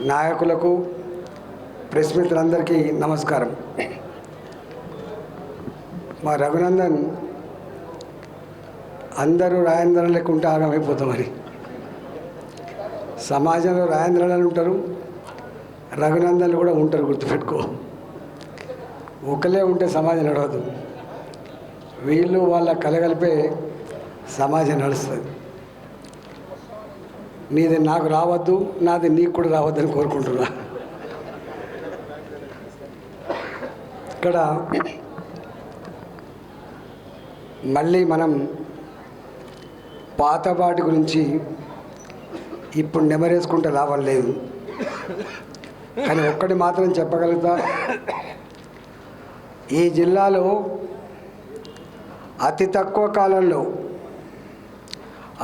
నాయకులకు ప్రెస్ మిత్రులందరికీ నమస్కారం. మా రఘునందన్ అందరూ రాయంద్రం లేకుంటే ఉంటే ఆగమైపోతామని సమాజంలో రాయంద్రాలు ఉంటారు రఘునందన్లు కూడా ఉంటారు గుర్తుపెట్టుకో. ఒకలే ఉంటే సమాజం నడవదు. వీళ్ళు వాళ్ళ కలగలిపే సమాజం నడుస్తుంది. నీది నాకు రావద్దు నాది నీకు కూడా రావద్దని కోరుకుంటున్నా. ఇక్కడ మళ్ళీ మనం పాతపాటి గురించి ఇప్పుడు నెమరేసుకుంటే లాభం లేదు. కానీ ఒక్కటి మాత్రం చెప్పగలుగుతా ఈ జిల్లాలో అతి తక్కువ కాలంలో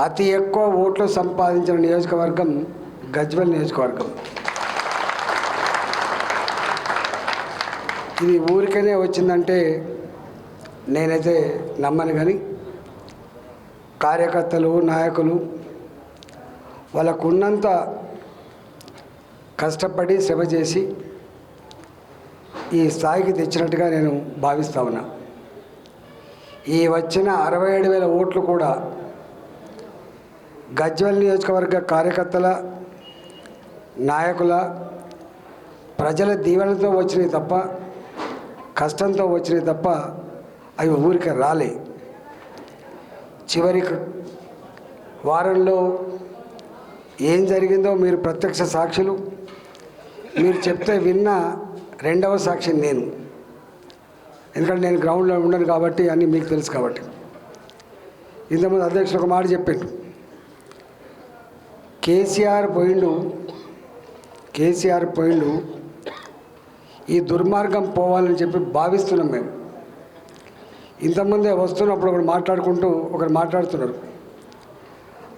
అతి ఎక్కువ ఓట్లు సంపాదించిన నియోజకవర్గం గజ్వెల్ నియోజకవర్గం. ఇది ఊరికనే వచ్చిందంటే నేనైతే నమ్మను కానీ కార్యకర్తలు నాయకులు వాళ్ళకున్నంత కష్టపడి శ్రమ చేసి ఈ స్థాయికి తెచ్చినట్టుగా నేను భావిస్తా ఉన్నా. ఈ వచ్చిన అరవై ఏడు వేల ఓట్లు కూడా గజ్వల్ నియోజకవర్గ కార్యకర్తల నాయకుల ప్రజల దీవెనతో వచ్చినాయి తప్ప కష్టంతో వచ్చినాయి తప్ప అవి ఊరికి రాలే. చివరి వారంలో ఏం జరిగిందో మీరు ప్రత్యక్ష సాక్షులు మీరు చెప్తే విన్న రెండవ సాక్షి నేను. ఎందుకంటే నేను గ్రౌండ్లో ఉండను కాబట్టి అన్నీ మీకు తెలుసు కాబట్టి. ఇంతకుముందు అధ్యక్షుడు ఒక మాట చెప్పిండు. కేసీఆర్ పోయిండు. కేసీఆర్ పోయిండు. ఈ దుర్మార్గం పోవాలని చెప్పి భావిస్తున్నాం మేము. ఇంతకుముందే వస్తున్నప్పుడు ఒకరు మాట్లాడుకుంటూ ఒకరు మాట్లాడుతున్నారు.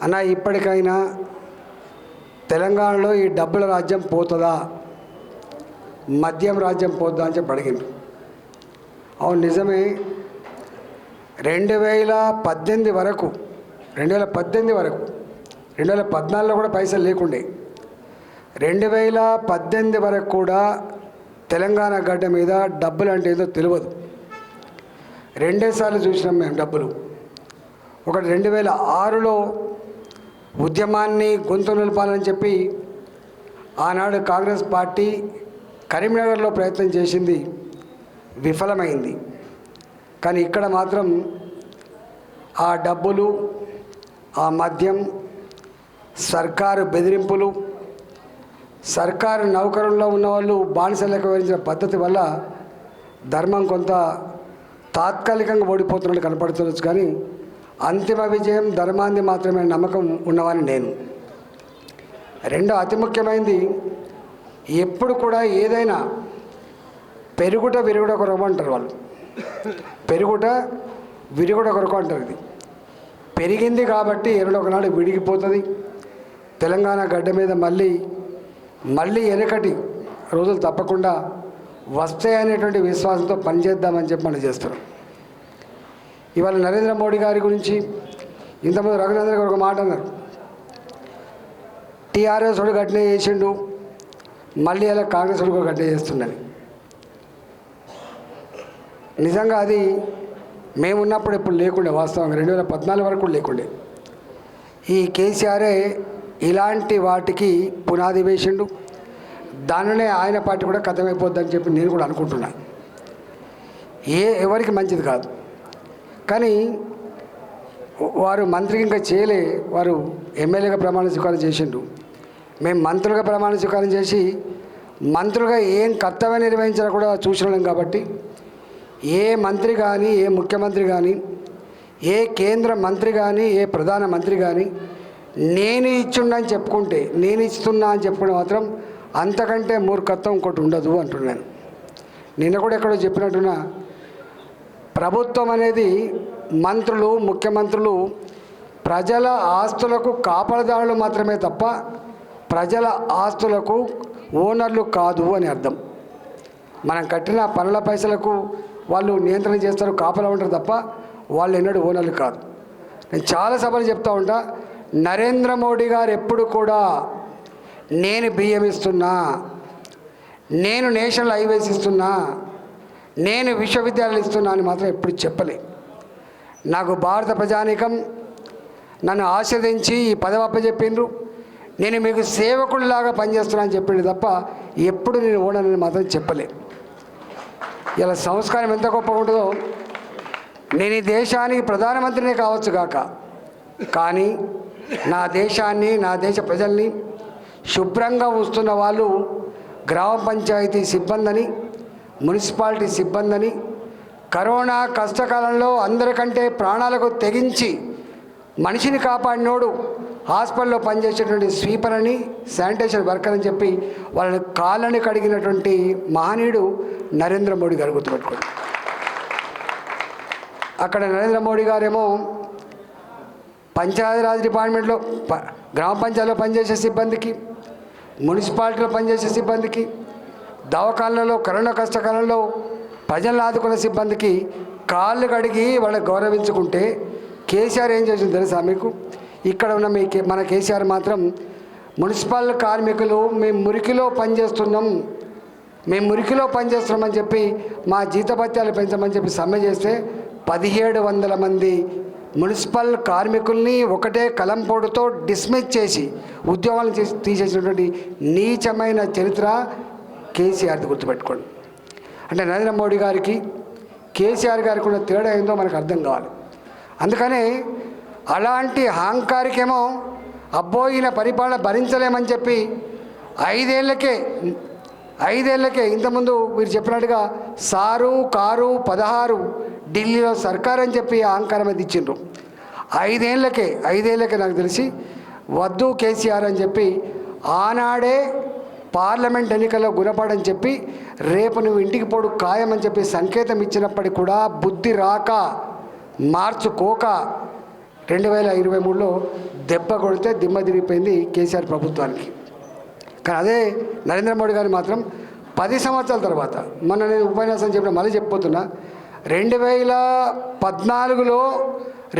అన్న ఇప్పటికైనా తెలంగాణలో ఈ డబ్బుల రాజ్యం పోతుందా? మద్యం రాజ్యం పోద్దా? అని చెప్పి అడిగింది అవును నిజమే. రెండు వేల పద్దెనిమిది వరకు రెండు వేల పద్దెనిమిది వరకు రెండు వేల పద్నాలుగులో కూడా పైసలు లేకుండే. రెండు వేల పద్దెనిమిది వరకు కూడా తెలంగాణ గడ్డ మీద డబ్బులు అంటే ఏదో తెలియదు రెండేసార్లు చూసినాం మేము డబ్బులు. ఒకటి రెండు వేల ఆరులో ఉద్యమాన్ని గొంతు నిలపాలని చెప్పి ఆనాడు కాంగ్రెస్ పార్టీ కరీంనగర్లో ప్రయత్నం చేసింది. విఫలమైంది. కానీ ఇక్కడ మాత్రం ఆ డబ్బులు ఆ మద్యం సర్కారు బెదిరింపులు సర్కారు నౌకరుల్లో ఉన్నవాళ్ళు బానిసలకు వివరించిన పద్ధతి వల్ల ధర్మం కొంత తాత్కాలికంగా ఓడిపోతున్నట్టు కనపడుతుండొచ్చు కానీ అంతిమ విజయం ధర్మాన్ని మాత్రమే నమ్మకం ఉన్నవాని నేను. రెండో అతి ముఖ్యమైనది ఎప్పుడు కూడా ఏదైనా పెరుగుట విరుగుట కొరకు అంటారు వాళ్ళు. పెరుగుట విరుగుట కొరకు అంటారు ఇది. పెరిగింది కాబట్టి ఎరుడు ఒకనాడు విడిగిపోతుంది. తెలంగాణ గడ్డ మీద మళ్ళీ మళ్ళీ వెనకటి రోజులు తప్పకుండా వస్తాయనేటువంటి విశ్వాసంతో పనిచేద్దామని చెప్పి మనం చేస్తున్నాం. ఇవాళ నరేంద్ర మోడీ గారి గురించి ఇంతకుముందు రఘునందన్ గారు ఒక మాట అన్నారు. టీఆర్ఎస్ వాడు ఘటన చేసిండు మళ్ళీ అలా కాంగ్రెస్ వాడు కూడా గట్టినే చేస్తుండని. నిజంగా అది మేము ఉన్నప్పుడు లేకుండే వాస్తవంగా రెండు వేల పద్నాలుగు వరకు లేకుండే. ఈ కేసీఆరే ఇలాంటి వాటికి పునాది వేసిండు. దానినే ఆయన పార్టీ కూడా కథమైపోద్దని చెప్పి నేను కూడా అనుకుంటున్నాను ఏ ఎవరికి మంచిది కాదు. కానీ వారు మంత్రికి ఇంకా చేయలే వారు ఎమ్మెల్యేగా ప్రమాణ స్వీకారం చేసిండు. మేము మంత్రులుగా ప్రమాణ స్వీకారం చేసి మంత్రులుగా ఏం కర్తవ్యం నిర్వహించినా కూడా చూసినాం కాబట్టి ఏ మంత్రి కానీ ఏ ముఖ్యమంత్రి కానీ ఏ కేంద్ర మంత్రి కానీ ఏ ప్రధాన మంత్రి కానీ నేను ఇచ్చుండని చెప్పుకుంటే నేను ఇస్తున్నా అని చెప్పుకుంటే మాత్రం అంతకంటే మూర్ఖత్వం ఇంకోటి ఉండదు అంటున్నాను. నిన్న కూడా ఎక్కడో చెప్పినట్టున్నా ప్రభుత్వం అనేది మంత్రులు ముఖ్యమంత్రులు ప్రజల ఆస్తులకు కాపలదారులు మాత్రమే తప్ప ప్రజల ఆస్తులకు ఓనర్లు కాదు అని అర్థం. మనం కట్టిన పనుల పైసలకు వాళ్ళు నియంత్రణ చేస్తారు కాపలా ఉంటారు తప్ప వాళ్ళు ఎన్నడూ ఓనర్లు కాదు. నేను చాలా సభలు చెప్తా ఉంటా నరేంద్ర మోడీ గారు ఎప్పుడు కూడా నేను బియ్యం ఇస్తున్నా నేను నేషనల్ హైవేస్ ఇస్తున్నా నేను విశ్వవిద్యాలయాలు ఇస్తున్నా అని మాత్రం ఎప్పుడు చెప్పలే. నాకు భారత ప్రజానీకం నన్ను ఆశ్రదించి ఈ పదవి అప్పచెప్పిండ్రు. నేను మీకు సేవకుడిలాగా పనిచేస్తున్నా అని చెప్పిండు తప్ప ఎప్పుడు నేను ఓడనని మాత్రం చెప్పలే. ఇలా సంస్కారం ఎంత గొప్పగా ఉంటుందో నేను ఈ దేశానికి ప్రధానమంత్రినే కావచ్చు కాక. కానీ నా దేశాన్ని నా దేశ ప్రజల్ని శుభ్రంగా ఉంచుతున్న వాళ్ళు గ్రామ పంచాయతీ సిబ్బందని మున్సిపాలిటీ సిబ్బందని కరోనా కష్టకాలంలో అందరికంటే ప్రాణాలకు తెగించి మనిషిని కాపాడినోడు హాస్పిటల్లో పనిచేసేటువంటి స్వీపర్ అని శానిటేషన్ వర్కర్ అని చెప్పి వాళ్ళని కాళ్ళని కడిగినటువంటి మహనీయుడు నరేంద్ర మోడీ గారు గుర్తుపెట్టుకోండి. అక్కడ నరేంద్ర మోడీ గారేమో పంచాయతీరాజ్ డిపార్ట్మెంట్లో ప గ్రామ పంచాయతీలో పనిచేసే సిబ్బందికి మున్సిపాలిటీలో పనిచేసే సిబ్బందికి దవాఖానలలో కరోనా కష్టకాలంలో ప్రజలను ఆదుకున్న సిబ్బందికి కాళ్ళు కడిగి వాళ్ళని గౌరవించుకుంటే కేసీఆర్ ఏం చేసింది తెలుసా మీకు? ఇక్కడ ఉన్న మీ మన కేసీఆర్ మాత్రం మున్సిపల్ కార్మికులు మేము మురికిలో పనిచేస్తున్నాం మేము మురికిలో పనిచేస్తున్నామని చెప్పి మా జీతభత్యాలు పెంచమని చెప్పి సమ్మె చేస్తే పదిహేడు వందల మంది మున్సిపల్ కార్మికుల్ని ఒకటే కలంపోటుతో డిస్మిస్ చేసి ఉద్యోగాలను చేసి తీసేసినటువంటి నీచమైన చరిత్ర కేసీఆర్ది గుర్తుపెట్టుకోండి. అంటే నరేంద్ర మోడీ గారికి కేసీఆర్ గారికి ఉన్న తేడా ఏందో మనకు అర్థం కావాలి. అందుకనే అలాంటి అహంకారికేమో అబ్బో ఈయన పరిపాలన భరించలేమని చెప్పి ఐదేళ్ళకే ఐదేళ్ళకే ఇంతకుముందు మీరు చెప్పినట్టుగా సారు కారు పదహారు ఢిల్లీలో సర్కార్ అని చెప్పి అహంకారం అది ఇచ్చిండ్రు. ఐదేళ్ళకే ఐదేళ్ళకే నాకు తెలిసి వద్దు కేసీఆర్ అని చెప్పి ఆనాడే పార్లమెంట్ ఎన్నికల్లో గుణపడని చెప్పి రేపు నువ్వు ఇంటికి పోడు ఖాయమని చెప్పి సంకేతం ఇచ్చినప్పటికీ కూడా బుద్ధి రాక మార్చుకోక రెండు వేల ఇరవై మూడులో దెబ్బ కొడితే దిమ్మ తిరిగిపోయింది కేసీఆర్ ప్రభుత్వానికి. కానీ అదే నరేంద్ర మోడీ గారు మాత్రం పది సంవత్సరాల తర్వాత మొన్న నేను ఉపన్యాసం చెప్పిన మళ్ళీ చెప్పిపోతున్నా రెండు వేల పద్నాలుగులో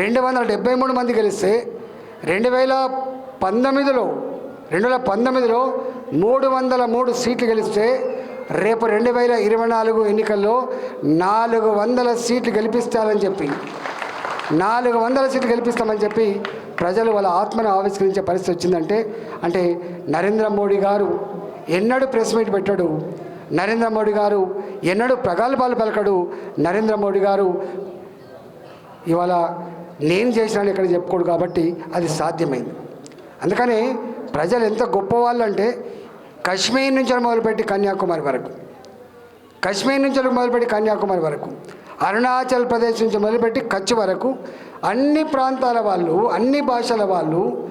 రెండు వందల డెబ్బై మూడు మంది గెలిస్తే రెండు వేల పంతొమ్మిదిలో రెండు వేల పంతొమ్మిదిలో మూడు వందల మూడు సీట్లు గెలిస్తే రేపు రెండు వేల ఇరవై నాలుగు ఎన్నికల్లో నాలుగు వందల సీట్లు గెలిపిస్తారని చెప్పి నాలుగు వందల సీట్లు గెలిపిస్తామని చెప్పి ప్రజలు వాళ్ళ ఆత్మను ఆవిష్కరించే పరిస్థితి వచ్చిందంటే అంటే నరేంద్ర మోడీ గారు ఎన్నడూ ప్రెస్ మీట్ పెట్టాడు. నరేంద్ర మోడీ గారు ఎన్నడూ ప్రగల్భాలు పలకడు. నరేంద్ర మోడీ గారు ఇవాళ నేను చేసినాను ఇక్కడ చెప్పుకోడు కాబట్టి అది సాధ్యమైంది. అందుకని ప్రజలు ఎంత గొప్పవాళ్ళు అంటే కశ్మీర్ నుంచి మొదలుపెట్టి కన్యాకుమారి వరకు కశ్మీర్ నుంచి మొదలుపెట్టి కన్యాకుమారి వరకు అరుణాచల్ ప్రదేశ్ నుంచి మొదలుపెట్టి కచ్ వరకు అన్ని ప్రాంతాల వాళ్ళు అన్ని భాషల వాళ్ళు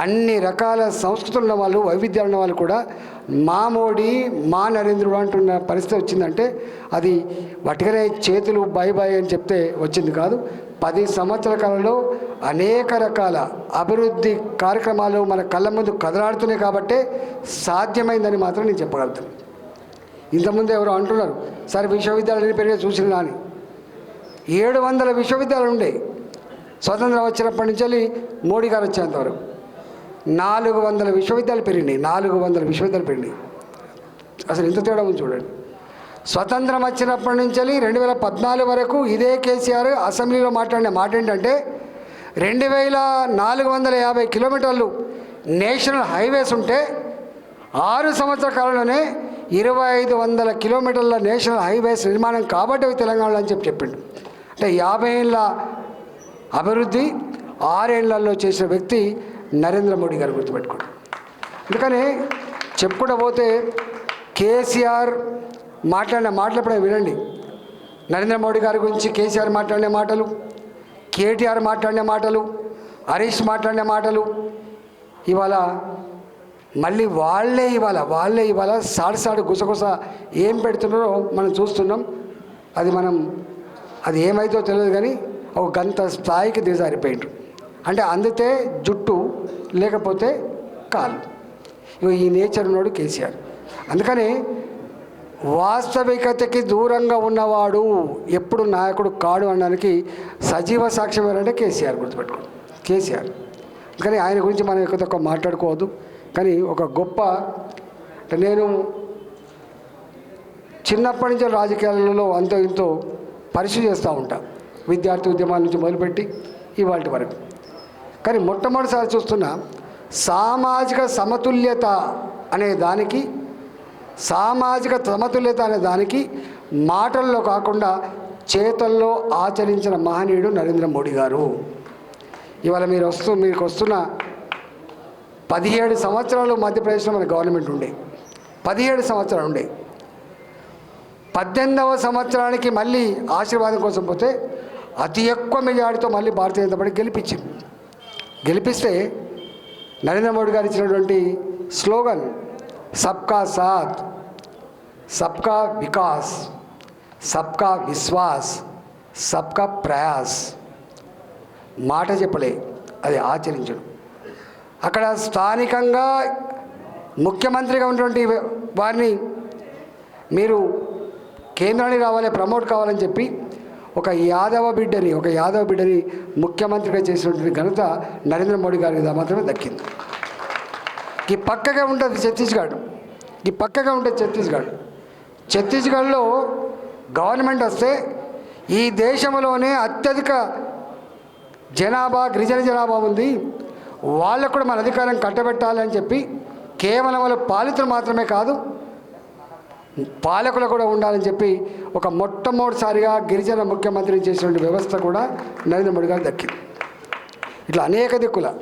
అన్ని రకాల సంస్కృతులు ఉన్న వాళ్ళు వైవిధ్యాలు ఉన్న వాళ్ళు కూడా మా మోడీ మా నరేంద్రుడు అంటున్న పరిస్థితి వచ్చిందంటే అది వటికనే చేతులు బాయ్ బాయ్ అని చెప్తే వచ్చింది కాదు. పది సంవత్సరాల కాలంలో అనేక రకాల అభివృద్ధి కార్యక్రమాలు మన కళ్ళ ముందు కదలాడుతున్నాయి కాబట్టే సాధ్యమైందని మాత్రం నేను చెప్పగలుగుతాను. ఇంతకుముందు ఎవరో అంటున్నారు సరే విశ్వవిద్యాలయాలు పెరిగే చూసినా అని ఏడు వందల విశ్వవిద్యాలయాలు ఉండే. స్వతంత్రం వచ్చినప్పటి నుంచి వెళ్ళి మోడీ గారు వచ్చేంతవరకు నాలుగు వందల విశ్వవిద్యాలయాలు పెరిగినాయి నాలుగు వందల విశ్వవిద్యాలయాలు పెరిగినాయి. అసలు ఎంత తేడా ఉంది చూడండి. స్వతంత్రం వచ్చినప్పటి నుంచి రెండు వేల పద్నాలుగు వరకు ఇదే కేసీఆర్ అసెంబ్లీలో మాట్లాడిన మాట ఏంటంటే రెండు వేల నాలుగు వందల యాభై కిలోమీటర్లు నేషనల్ హైవేస్ ఉంటే ఆరు సంవత్సర కాలంలోనే ఇరవై ఐదు వందల కిలోమీటర్ల నేషనల్ హైవేస్ నిర్మాణం కాబట్టి అవి తెలంగాణలో అని చెప్పి చెప్పిండు. అంటే యాభై ఏళ్ళ అభివృద్ధి ఆరేళ్ళలో చేసిన వ్యక్తి నరేంద్ర మోడీ గారు గుర్తుపెట్టుకోండి. అందుకని చెప్పుకుంటూ పోతే కేసీఆర్ మాట్లాడిన మాటలు ఎప్పుడైనా వినండి. నరేంద్ర మోడీ గారి గురించి కేసీఆర్ మాట్లాడిన మాటలు కేటీఆర్ మాట్లాడిన మాటలు హరీష్ మాట్లాడిన మాటలు ఇవాళ మళ్ళీ వాళ్ళే ఇవాళ వాళ్ళే ఇవాళ సాడు సాడు గుసగుస ఏం పెడుతున్నారో మనం చూస్తున్నాం. అది మనం అది ఏమైతో తెలియదు కానీ ఒక గంత స్థాయికి దిగజారిపోయిండ్రు. అంటే అందితే జుట్టు లేకపోతే కాలు ఇగో ఈ నేచర్ ఉన్నాడు కేసీఆర్. అందుకని వాస్తవికతకి దూరంగా ఉన్నవాడు ఎప్పుడు నాయకుడు కాడు అనడానికి సజీవ సాక్ష్యం ఏంటంటే కేసీఆర్ గుర్తుపెట్టుకో. కేసీఆర్. కానీ ఆయన గురించి మనం ఎక్కువ తక్కువ మాట్లాడుకోవద్దు. కానీ ఒక గొప్ప నేను చిన్నప్పటి నుంచి రాజకీయాలలో అంతో ఇంతో పరిశీలి చేస్తూ ఉంటా. విద్యార్థి ఉద్యమాల నుంచి మొదలుపెట్టి ఇవాటి వరకు. కానీ మొట్టమొదటిసారి చూస్తున్న సామాజిక సమతుల్యత అనే దానికి సామాజిక సమతుల్యత అనే దానికి మాటల్లో కాకుండా చేతల్లో ఆచరించిన మహనీయుడు నరేంద్ర మోడీ గారు. ఇవాళ మీరు వస్తూ మీకు వస్తున్న పదిహేడు సంవత్సరాలు మధ్యప్రదేశ్లో మన గవర్నమెంట్ ఉండే. పదిహేడు సంవత్సరాలు ఉండే. పద్దెనిమిదవ సంవత్సరానికి మళ్ళీ ఆశీర్వాదం కోసం పోతే అతి ఎక్కువ మెజారిటీతో మళ్ళీ భారతీయ జనతా పార్టీ గెలిపించింది. గెలిపిస్తే నరేంద్ర మోడీ గారు ఇచ్చినటువంటి స్లోగన్ సబ్కా సాత్ సబ్కా వికాస్ సబ్కా విశ్వాస్ సబ్కా ప్రయాస్. మాట చెప్పలే అది ఆచరించడం. అక్కడ స్థానికంగా ముఖ్యమంత్రిగా ఉన్నటువంటి వారిని మీరు కేంద్రానికి రావాలి ప్రమోట్ కావాలని చెప్పి ఒక యాదవ బిడ్డని ఒక యాదవ బిడ్డని ముఖ్యమంత్రిగా చేసినటువంటి ఘనత నరేంద్ర మోడీ గారికి మాత్రమే దక్కింది. ఈ పక్కగా ఉంటుంది ఛత్తీస్గఢ్. ఈ పక్కగా ఉంటుంది ఛత్తీస్గఢ్. ఛత్తీస్గఢ్లో గవర్నమెంట్ వస్తే ఈ దేశంలోనే అత్యధిక జనాభా గిరిజన జనాభా ఉంది. వాళ్ళకు కూడా మన అధికారం కట్టబెట్టాలని చెప్పి కేవలం వాళ్ళ పాలితులు మాత్రమే కాదు పాలకులు కూడా ఉండాలని చెప్పి ఒక మొట్టమొదటిసారిగా గిరిజన ముఖ్యమంత్రి చేసినటువంటి వ్యవస్థ కూడా నరేంద్ర మోడీ గారు దక్కింది. ఇట్లా అనేక దిక్కుల.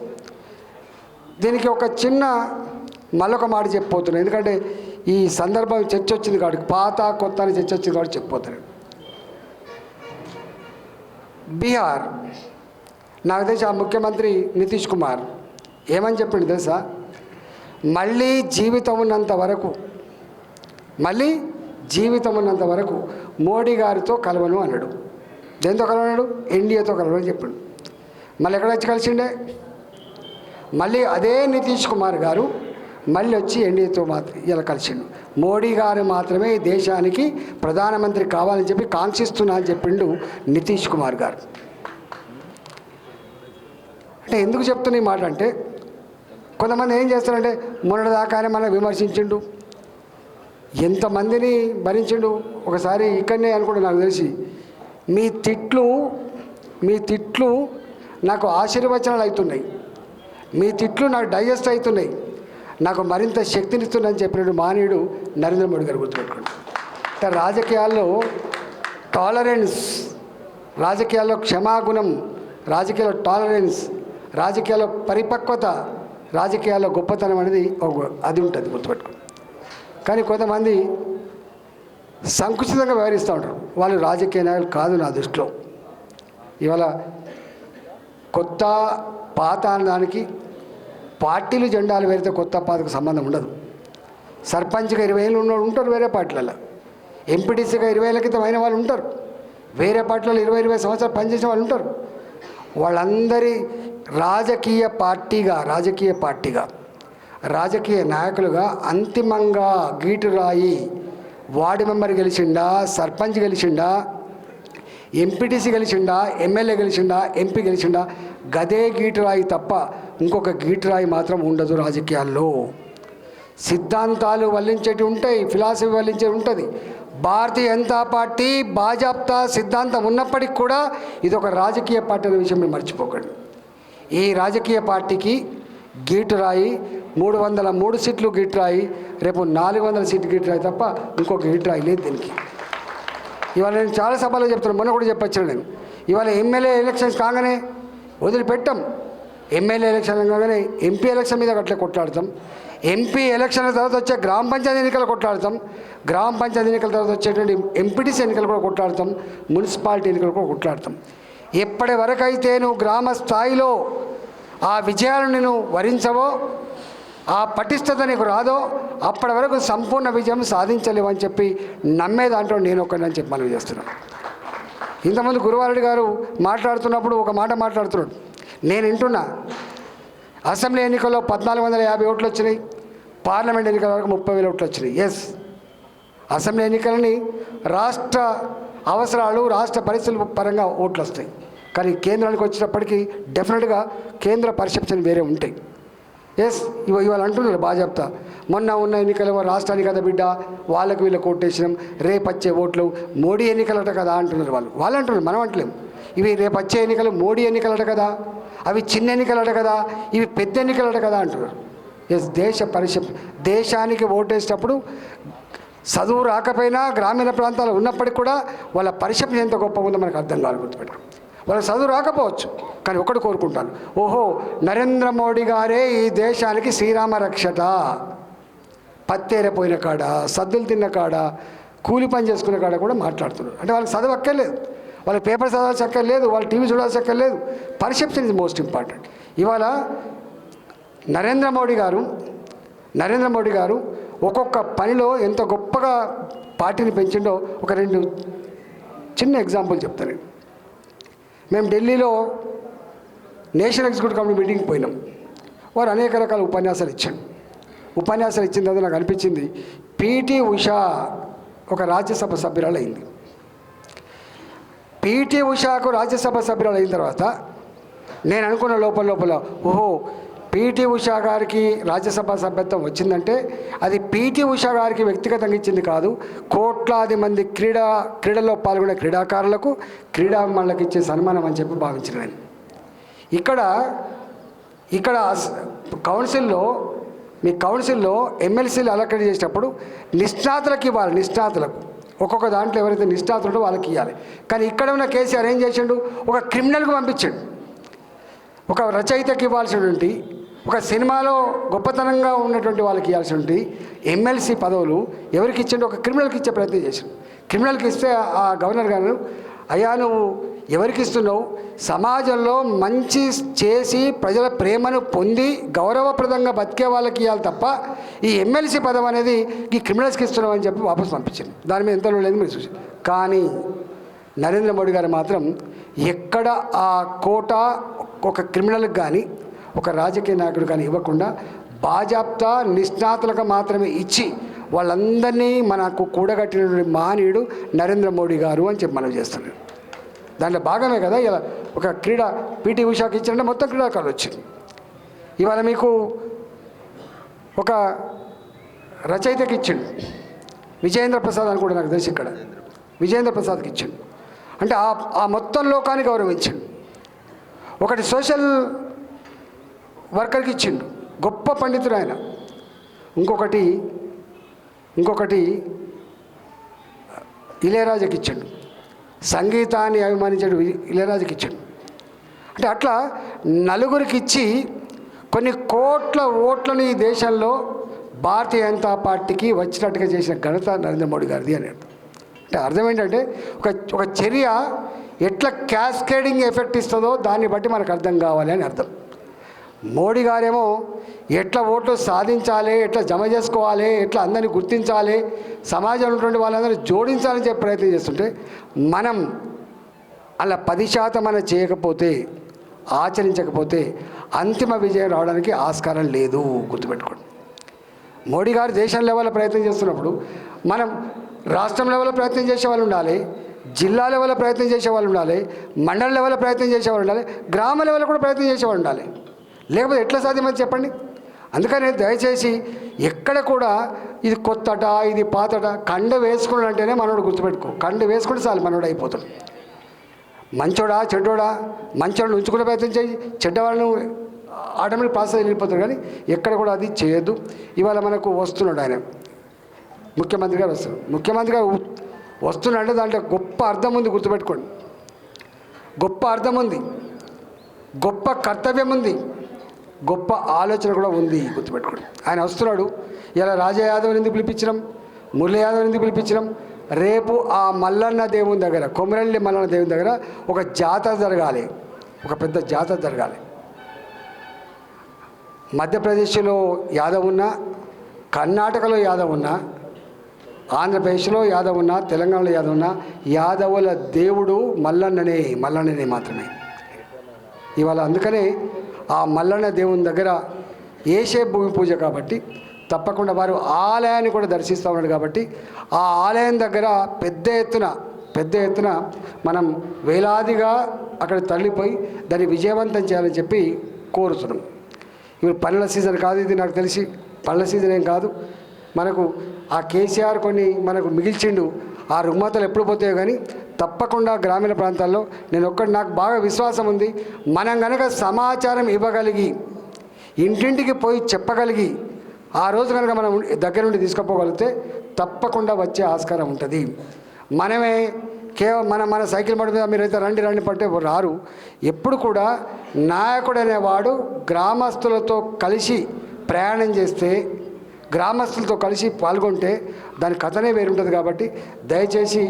దీనికి ఒక చిన్న మళ్ళొక మాట చెప్పిపోతున్నాను ఎందుకంటే ఈ సందర్భం చర్చ వచ్చింది కాబట్టి పాత కొత్త అని చర్చ వచ్చింది కాబట్టి చెప్పిపోతున్నాను బీహార్ నాకు తెలిసి ఆ ముఖ్యమంత్రి నితీష్ కుమార్ ఏమని చెప్పిండు తెలుసా? మళ్ళీ జీవితం ఉన్నంత వరకు మళ్ళీ జీవితం ఉన్నంత వరకు మోడీ గారితో కలవను అన్నాడు. దేంతో కలవన్నాడు ఎన్డీఏతో కలవని చెప్పాడు. మళ్ళీ ఎక్కడ వచ్చి కలిసిండే? మళ్ళీ అదే నితీష్ కుమార్ గారు మళ్ళీ వచ్చి ఎన్డీఏతో మాత్రం ఇలా కలిసిండు. మోడీ గారు మాత్రమే ఈ దేశానికి ప్రధానమంత్రి కావాలని చెప్పి కాంక్షిస్తున్నా అని చెప్పిండు నితీష్ కుమార్ గారు. అంటే ఎందుకు చెప్తున్న ఈ మాట అంటే కొంతమంది ఏం చేస్తారంటే మొన్నటిదాకానే మనం విమర్శించిండు. ఎంతమందిని భరించిండు? ఒకసారి ఇక్కడనే అనుకుంటా నాకు తెలిసి. మీ తిట్లు మీ తిట్లు నాకు ఆశీర్వచనాలు అవుతున్నాయి. మీ తిట్లు నాకు డైజెస్ట్ అవుతున్నాయి. నాకు మరింత శక్తినిస్తుందని చెప్పినట్టు మానవుడు నరేంద్ర మోడీ గారు గుర్తుపెట్టుకోండి. అంటే రాజకీయాల్లో టాలరెన్స్ రాజకీయాల్లో క్షమాగుణం రాజకీయాల్లో టాలరెన్స్ రాజకీయాల్లో పరిపక్వత రాజకీయాల్లో గొప్పతనం అనేది ఒక అది ఉంటుంది గుర్తుపెట్టుకోండి కానీ కొంతమంది సంకుచితంగా వ్యవహరిస్తూ ఉంటారు. వాళ్ళు రాజకీయ నాయకులు కాదు నా దృష్టిలో. ఇవాళ కొత్త పాత అనడానికి పార్టీలు జెండాలు వేరితే కొత్త పాతకు సంబంధం ఉండదు. సర్పంచ్గా ఇరవై ఏళ్ళు ఉన్న ఉంటారు వేరే పార్టీలలో ఎంపీటీసీగా ఇరవై ఏళ్ళ క్రితం అయిన వాళ్ళు ఉంటారు. వేరే పార్టీలలో ఇరవై ఇరవై సంవత్సరాలు పనిచేసిన వాళ్ళు ఉంటారు. వాళ్ళందరి రాజకీయ పార్టీగా రాజకీయ పార్టీగా రాజకీయ నాయకులుగా అంతిమంగా గీటు రాయి. వార్డు మెంబర్ గెలిచిండా సర్పంచ్ గెలిచిండా ఎంపీటీసీ గెలిచిండా ఎమ్మెల్యే గెలిచిండా ఎంపీ గెలిచిండా గదే గీటురాయి తప్ప ఇంకొక గీటురాయి మాత్రం ఉండదు రాజకీయాల్లో. సిద్ధాంతాలు వల్లించేటి ఉంటాయి ఫిలాసఫీ వల్లించే ఉంటుంది. భారతీయ జనతా పార్టీ భాజప్తా సిద్ధాంతం ఉన్నప్పటికీ కూడా ఇది ఒక రాజకీయ పార్టీ అనే విషయం మీరు మర్చిపోకండి. ఈ రాజకీయ పార్టీకి గీటురాయి మూడు వందల మూడు సీట్లు గిట్రాయి రేపు నాలుగు వందల సీట్లు గిట్రాయి తప్ప ఇంకొక గిట్రాయి లేదు దీనికి. ఇవాళ నేను చాలా సభలో చెప్తున్నాను మొన్న కూడా చెప్పొచ్చాను నేను. ఇవాళ ఎమ్మెల్యే ఎలక్షన్స్ కాగానే వదిలిపెట్టాం. ఎమ్మెల్యే ఎలక్షన్ కాగానే ఎంపీ ఎలక్షన్ మీద అట్లా కొట్లాడతాం. ఎంపీ ఎలక్షన్ తర్వాత వచ్చే గ్రామ పంచాయతీ ఎన్నికలు కొట్లాడతాం. గ్రామ పంచాయతీ ఎన్నికల తర్వాత వచ్చేటువంటి ఎంపీటీసీ ఎన్నికలు కూడా కొట్లాడతాం. మున్సిపాలిటీ ఎన్నికలు కూడా కొట్లాడతాం. ఎప్పటి వరకు అయితే నువ్వు గ్రామ స్థాయిలో ఆ విజయాలను నేను వరించవో ఆ పటిష్టత నీకు రాదో అప్పటి వరకు సంపూర్ణ విజయం సాధించలేవు అని చెప్పి నమ్మే దాంట్లో నేను ఒకనని చెప్పి మనం చేస్తున్నాను. ఇంతమంది గురువారెడ్డి గారు మాట్లాడుతున్నప్పుడు ఒక మాట మాట్లాడుతున్నాడు. నేను వింటున్నా. అసెంబ్లీ ఎన్నికల్లో పద్నాలుగు వందల యాభై ఓట్లు వచ్చినాయి. పార్లమెంట్ ఎన్నికల వరకు ముప్పై వేల ఓట్లు వచ్చినాయి. ఎస్ అసెంబ్లీ ఎన్నికలని రాష్ట్ర అవసరాలు రాష్ట్ర పరిస్థితుల పరంగా ఓట్లు వస్తాయి. కానీ కేంద్రానికి వచ్చినప్పటికీ డెఫినెట్గా కేంద్ర పర్సెప్షన్ వేరే ఉంటాయి. ఎస్ ఇవ ఇవాళ అంటున్నారు బాగా చెప్తా. మొన్న ఉన్న ఎన్నికలు రాష్ట్రానికి కదా బిడ్డ వాళ్ళకి వీళ్ళకి కోటేసినాం రేపు వచ్చే ఓట్లు మోడీ ఎన్నికలట కదా అంటున్నారు వాళ్ళు. వాళ్ళు అంటున్నారు మనం అంటలేం. ఇవి రేపు వచ్చే ఎన్నికలు మోడీ ఎన్నికలట కదా అవి చిన్న ఎన్నికలట కదా ఇవి పెద్ద ఎన్నికలట కదా అంటున్నారు. ఎస్ దేశ పరిషత్ దేశానికి ఓటేసేటప్పుడు చదువు రాకపోయినా గ్రామీణ ప్రాంతాలు ఉన్నప్పటికీ కూడా వాళ్ళ పరిశ్రమ ఎంత గొప్ప ఉందో మనకు అర్థం కావాలి గుర్తుపెట్టుకో. వాళ్ళకి చదువు రాకపోవచ్చు. కానీ ఒకటి కోరుకుంటాను ఓహో నరేంద్ర మోడీ గారే ఈ దేశానికి శ్రీరామ రక్షట. పత్తేరపోయిన కాడ సద్దులు తిన్న కాడ కూలి పని చేసుకునే కాడ కూడా మాట్లాడుతున్నారు. అంటే వాళ్ళకి చదువు అక్కర్లేదు. వాళ్ళకి పేపర్ చదవాల్సి అక్కర్లేదు వాళ్ళు టీవీ చూడాల్సి అక్కర్లేదు. పర్సెప్షన్ ఇస్ మోస్ట్ ఇంపార్టెంట్ ఇవాళ నరేంద్ర మోడీ గారు నరేంద్ర మోడీ గారు ఒక్కొక్క పనిలో ఎంత గొప్పగా పార్టీని పెంచిండో ఒక రెండు చిన్న ఎగ్జాంపుల్ చెప్తాను మేము ఢిల్లీలో నేషనల్ ఎగ్జిక్యూటివ్ కమిటీ మీటింగ్కి పోయినాం. వారు అనేక రకాల ఉపన్యాసాలు ఇచ్చారు. ఉపన్యాసాలు ఇచ్చిన తర్వాత నాకు అనిపించింది పీటీ ఉషా ఒక రాజ్యసభ సభ్యురాలు అయింది పీటీ ఉషాకు రాజ్యసభ సభ్యురాలు అయిన తర్వాత నేను అనుకున్న లోపల లోపల ఓహో పీటీ ఉషా గారికి రాజ్యసభ సభ్యత్వం వచ్చిందంటే అది పీటీ ఉషా గారికి వ్యక్తిగతంగా ఇచ్చింది కాదు. కోట్లాది మంది క్రీడా క్రీడల్లో పాల్గొనే క్రీడాకారులకు క్రీడాభిమానులకు ఇచ్చే సన్మానం అని చెప్పి భావించిన నేను ఇక్కడ ఇక్కడ కౌన్సిల్లో మీ కౌన్సిల్లో ఎమ్మెల్సీలు అలకట్ చేసేటప్పుడు నిష్ణాతులకు ఇవ్వాలి నిష్ణాతులకు. ఒక్కొక్క దాంట్లో ఎవరైతే నిష్ణాతులు ఉంటో వాళ్ళకి ఇవ్వాలి కానీ ఇక్కడ ఉన్న కేసీఆర్ ఏం చేసిండు? ఒక క్రిమినల్కి పంపించాడు. ఒక రచయితకి ఇవ్వాల్సినటువంటి ఒక సినిమాలో గొప్పతనంగా ఉన్నటువంటి వాళ్ళకి ఇవ్వాల్సినటువంటి ఎమ్మెల్సీ పదవులు ఎవరికి ఇచ్చండి? ఒక క్రిమినల్కి ఇచ్చే ప్రయత్నం చేశాడు క్రిమినల్కి ఇస్తే ఆ గవర్నర్ గారు అయ్యా నువ్వు ఎవరికి ఇస్తున్నావు? సమాజంలో మంచి చేసి ప్రజల ప్రేమను పొంది గౌరవప్రదంగా బతికే వాళ్ళకి ఇవ్వాలి తప్ప ఈ ఎమ్మెల్సీ పదం అనేది ఈ క్రిమినల్స్కి ఇస్తున్నావు అని చెప్పి వాపసు పంపించింది దాని మీద ఎంత లేదు మీరు చూసి కానీ నరేంద్ర మోడీ గారు మాత్రం ఎక్కడ ఆ కోట ఒక క్రిమినల్కి కానీ ఒక రాజకీయ నాయకుడు కానీ ఇవ్వకుండా బాజాప్తా నిష్ణాతులకు మాత్రమే ఇచ్చి వాళ్ళందరినీ మనకు కూడగట్టినటువంటి మహనీయుడు నరేంద్ర మోడీ గారు అని చెప్పి మనం చేస్తున్నాం దాంట్లో భాగమే కదా ఇలా ఒక క్రీడ పీటీ ఉషాకి ఇచ్చారంటే మొత్తం క్రీడాకారులు వచ్చింది ఇవాళ మీకు ఒక రచయితకి ఇచ్చిండు. విజయేంద్ర ప్రసాద్ అని కూడా నాకు తెలిసి ఇక్కడ. విజయేంద్ర ప్రసాద్కి ఇచ్చిండు. అంటే ఆ ఆ మొత్తం లోకాన్ని గౌరవించిండు. ఒకటి సోషల్ వర్కర్కి ఇచ్చిండు. గొప్ప పండితుడు ఆయన. ఇంకొకటి ఇంకొకటి ఇళయరాజాకి ఇచ్చాడు. సంగీతాన్ని అభిమానించాడు ఇళయరాజుకి ఇళయరాజాకి అంటే అట్లా నలుగురికి ఇచ్చి కొన్ని కోట్ల ఓట్లను ఈ దేశంలో భారతీయ జనతా పార్టీకి వచ్చినట్టుగా చేసిన ఘనత నరేంద్ర మోడీ గారిది అని అర్థం. అంటే అర్థం ఏంటంటే ఒక ఒక చర్య ఎట్లా క్యాస్కేడింగ్ ఎఫెక్ట్ ఇస్తుందో దాన్ని బట్టి మనకు అర్థం కావాలి అని అర్థం. మోడీ గారేమో ఎట్లా ఓట్లు సాధించాలి ఎట్లా జమ చేసుకోవాలి ఎట్లా అందరిని గుర్తించాలి సమాజంలో ఉన్నటువంటి వాళ్ళందరూ జోడించాలని చెప్పి ప్రయత్నం చేస్తుంటే మనం అలా పది శాతం అలా చేయకపోతే ఆచరించకపోతే అంతిమ విజయం రావడానికి ఆస్కారం లేదు గుర్తుపెట్టుకోండి. మోడీ గారు దేశం లెవెల్లో ప్రయత్నం చేస్తున్నప్పుడు మనం రాష్ట్రం లెవెల్లో ప్రయత్నం చేసే వాళ్ళు ఉండాలి జిల్లా లెవెల్లో ప్రయత్నం చేసే వాళ్ళు ఉండాలి మండల లెవెల్లో ప్రయత్నం చేసే వాళ్ళు ఉండాలి గ్రామ లెవెల్ కూడా ప్రయత్నం చేసేవాళ్ళు ఉండాలి. లేకపోతే ఎట్లా సాధ్యమని చెప్పండి? అందుకని దయచేసి ఎక్కడ కూడా ఇది కొత్తట ఇది పాతట కండ వేసుకున్నాడు అంటేనే మనోడు గుర్తుపెట్టుకో. కండ వేసుకుంటే చాలు మనోడు అయిపోతుంది మంచోడా చెడ్డోడా? మంచోడు ఉంచుకునే ప్రయత్నం చేయి. చెడ్డవాళ్ళను ఆటోమేటిక్ పాస్ వెళ్ళిపోతారు కానీ ఎక్కడ కూడా అది చేయొద్దు. ఇవాళ మనకు వస్తున్నాడు ఆయన. ముఖ్యమంత్రి గారు వస్తారు. ముఖ్యమంత్రి గారు ఉ- వస్తున్నాడంటే దాంట్లో గొప్ప అర్థం ఉంది గుర్తుపెట్టుకోండి. గొప్ప అర్థం ఉంది. గొప్ప కర్తవ్యం ఉంది. గొప్ప ఆలోచన కూడా ఉంది గుర్తుపెట్టుకోండి. ఆయన వస్తున్నాడు. ఇలా రాజా యాదవ్ ఎందుకు పిలిపించడం? మురళీ యాదవ్ ఎందుకు పిలిపించడం? రేపు ఆ మల్లన్న దేవుని దగ్గర కొమరల్లి మల్లన్న దేవుని దగ్గర ఒక జాతర జరగాలి. ఒక పెద్ద జాతర జరగాలి. మధ్యప్రదేశ్లో యాదవ్ ఉన్నా కర్ణాటకలో యాదవ్ ఉన్నా ఆంధ్రప్రదేశ్లో యాదవ్ ఉన్నా తెలంగాణలో యాదవ్ ఉన్నా యాదవుల దేవుడు మల్లన్ననే మల్లన్ననే మాత్రమే. ఇవాళ అందుకనే ఆ మల్లన్న దేవుని దగ్గర ఏసే భూమి పూజ కాబట్టి తప్పకుండా వారు ఆలయాన్ని కూడా దర్శిస్తూ ఉన్నాడు కాబట్టి ఆ ఆలయం దగ్గర పెద్ద ఎత్తున పెద్ద ఎత్తున మనం వేలాదిగా అక్కడ తరలిపోయి దాన్ని విజయవంతం చేయాలని చెప్పి కోరుతున్నాం. ఇప్పుడు పనుల సీజన్ కాదు ఇది నాకు తెలిసి పనుల సీజన్ ఏం కాదు. మనకు ఆ కేసీఆర్ కొన్ని మనకు మిగిల్చిండు. ఆ రుగ్మతలు ఎప్పుడు పోతాయో కానీ తప్పకుండా గ్రామీణ ప్రాంతాల్లో నేను ఒక్కటి నాకు బాగా విశ్వాసం ఉంది. మనం కనుక సమాచారం ఇవ్వగలిగి ఇంటింటికి పోయి చెప్పగలిగి ఆ రోజు కనుక మనం దగ్గర నుండి తీసుకుపోగలిగితే తప్పకుండా వచ్చే ఆస్కారం ఉంటుంది. మనమే కేవలం మన మన సైకిల్ బండి మీద మీరైతే రండి రండి పట్టే రారు. ఎప్పుడు కూడా నాయకుడు అనేవాడు గ్రామస్తులతో కలిసి ప్రయాణం చేస్తే గ్రామస్తులతో కలిసి పాల్గొంటే దాని కథనే వేరుంటుంది కాబట్టి దయచేసి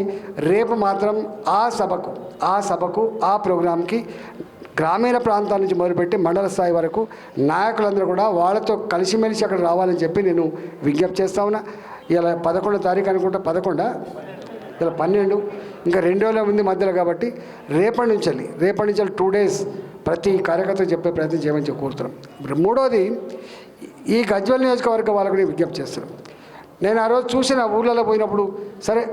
రేపు మాత్రం ఆ సభకు ఆ సభకు ఆ ప్రోగ్రాంకి గ్రామీణ ప్రాంతాల నుంచి మొదలుపెట్టి మండల స్థాయి వరకు నాయకులందరూ కూడా వాళ్ళతో కలిసిమెలిసి అక్కడ రావాలని చెప్పి నేను విజ్ఞప్తి చేస్తా ఉన్నా. ఇలా పదకొండో తారీఖు అనుకుంటా పదకొండా? ఇలా పన్నెండు. ఇంకా రెండు వేల ఉంది మధ్యలో కాబట్టి రేపటి నుంచి వెళ్ళి రేపటి నుంచి వెళ్ళి టూ డేస్ ప్రతి కార్యకర్త చెప్పే ప్రయత్నం చేయమని చెప్పి కోరుతున్నాం. మూడోది ఈ గజ్వల్ నియోజకవర్గ వాళ్ళకి విజ్ఞప్తి చేస్తున్నాం. నేను ఆ రోజు చూసిన ఊర్లలో పోయినప్పుడు సరే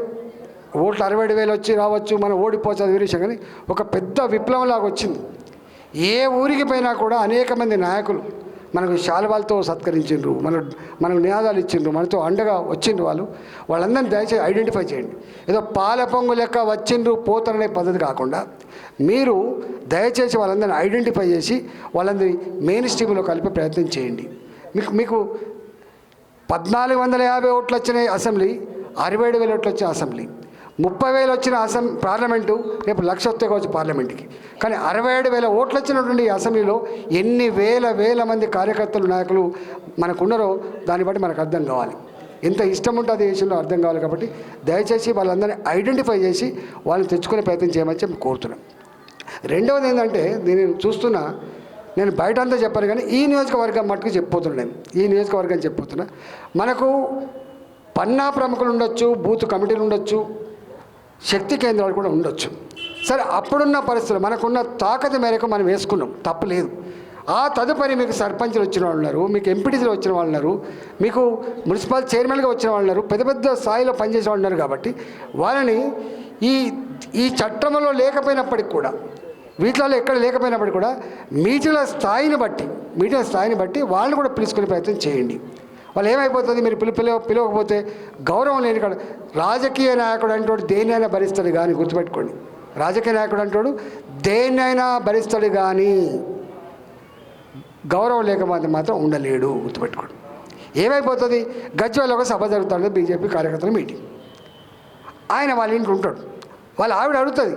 ఓట్లు అరవై ఏడు వేలు వచ్చి రావచ్చు మనం ఓడిపోవచ్చు అది విషయం కానీ ఒక పెద్ద విప్లవం లాగా వచ్చింది. ఏ ఊరికి పోయినా కూడా అనేక మంది నాయకులు మనకు శాలువాలతో సత్కరించిండ్రు మన మనకు నినాదాలు ఇచ్చిండ్రు మనతో అండగా వచ్చిండ్రు వాళ్ళు. వాళ్ళందరినీ దయచేసి ఐడెంటిఫై చేయండి. ఏదో పాల పొంగు లెక్క వచ్చిండ్రు పోతారనే పద్ధతి కాకుండా మీరు దయచేసి వాళ్ళందరినీ ఐడెంటిఫై చేసి వాళ్ళందరినీ మెయిన్ స్ట్రీమ్లో కలిపే ప్రయత్నం చేయండి. మీకు మీకు పద్నాలుగు వందల యాభై ఓట్లు వచ్చిన అసెంబ్లీ అరవై ఏడు వేల ఓట్లు వచ్చిన అసెంబ్లీ. ముప్పై వేలు వచ్చిన అసెం పార్లమెంటు రేపు లక్ష వస్తే కావచ్చు పార్లమెంట్కి. కానీ అరవై ఏడు వేల ఓట్లు వచ్చినటువంటి అసెంబ్లీలో ఎన్ని వేల వేల మంది కార్యకర్తలు నాయకులు మనకున్నారో దాన్ని బట్టి మనకు అర్థం కావాలి. ఎంత ఇష్టం ఉంటే అది దేశంలో అర్థం కావాలి కాబట్టి దయచేసి వాళ్ళందరినీ ఐడెంటిఫై చేసి వాళ్ళని తెచ్చుకునే ప్రయత్నం చేయమని చెప్పి కోరుతున్నాం. రెండవది ఏంటంటే నేను చూస్తున్నా నేను బయట అంతా చెప్పాను కానీ ఈ నియోజకవర్గం మట్టుకు చెప్పిపోతున్నా నేను. ఈ నియోజకవర్గం చెప్పిపోతున్నా మనకు పన్నా ప్రముఖులు ఉండొచ్చు బూత్ కమిటీలు ఉండొచ్చు శక్తి కేంద్రాలు కూడా ఉండొచ్చు. సరే అప్పుడున్న పరిస్థితులు మనకున్న తాకత మేరకు మనం వేసుకున్నాం తప్పలేదు. ఆ తదుపరి మీకు సర్పంచ్లు వచ్చిన వాళ్ళు ఉన్నారు మీకు ఎంపీటీసీలు వచ్చిన వాళ్ళు ఉన్నారు మీకు మున్సిపల్ చైర్మన్గా వచ్చిన వాళ్ళు ఉన్నారు పెద్ద పెద్ద స్థాయిలో పనిచేసే వాళ్ళు ఉన్నారు కాబట్టి వాళ్ళని ఈ ఈ చట్టంలో లేకపోయినప్పటికి కూడా వీటిలో ఎక్కడ లేకపోయినప్పటికీ కూడా మీటిల స్థాయిని బట్టి మీటిల స్థాయిని బట్టి వాళ్ళని కూడా పిలుచుకునే ప్రయత్నం చేయండి. వాళ్ళు ఏమైపోతుంది? మీరు పిలు పిలవ పిలవకపోతే గౌరవం లేని కాడ రాజకీయ నాయకుడు అంటాడు దేన్నైనా భరిస్తాడు కానీ గుర్తుపెట్టుకోండి. రాజకీయ నాయకుడు అంటోడు దేన్నైనా భరిస్తాడు కానీ గౌరవం లేకపోతే మాత్రం ఉండలేడు గుర్తుపెట్టుకోండి. ఏమైపోతుంది? గజ్వేల్లో ఒక సభ జరుగుతుంది బీజేపీ కార్యకర్తల మీటింగ్. ఆయన వాళ్ళ ఇంట్లో ఉంటాడు. వాళ్ళ ఆవిడ అడుగుతుంది